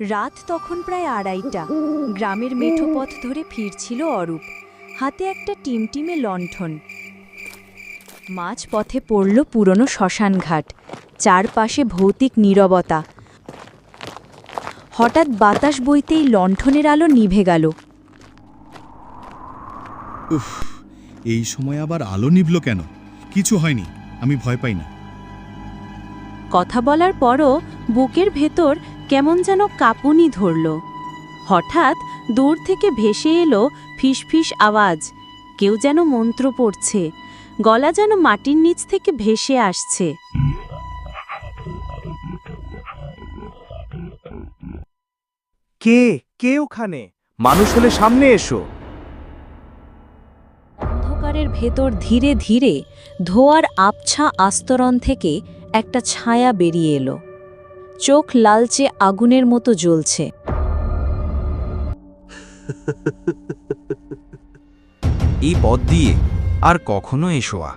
রাত তখন প্রায় আড়াইটা। গ্রামের মেঠো পথ ধরে ফিরছিল অরূপ। হাতে একটা টিমটিমে লণ্ঠন। মাঝ পথে পড়ল পুরনো শ্মশানঘাট। চারপাশে ভৌতিক নীরবতা। হঠাৎ বাতাস বইতেই লণ্ঠনের আলো নিভে গেল। উফ এই সময় আবার আলো নিভল কেন? কিছু হয়নি আমি ভয় পাই না। কথা বলার পরও বুকের ভেতর কেমন যেন কাঁপুনি ধরল। হঠাৎ দূর থেকে ভেসে এলো ফিসফিস আওয়াজ। কেউ যেন মন্ত্র পড়ছে। গলা যেন মাটির নিচ থেকে ভেসে আসছে। কে? কে ওখানে? মানুষ হলে সামনে এসো। অন্ধকারের ভেতর ধীরে ধীরে ধোয়ার আবছা আস্তরণ থেকে একটা ছায়া বেরিয়ে এলো। চোখ লালচে আগুনের মতো জ্বলছে। এই পথ দিয়ে আর কখনো এসো আ।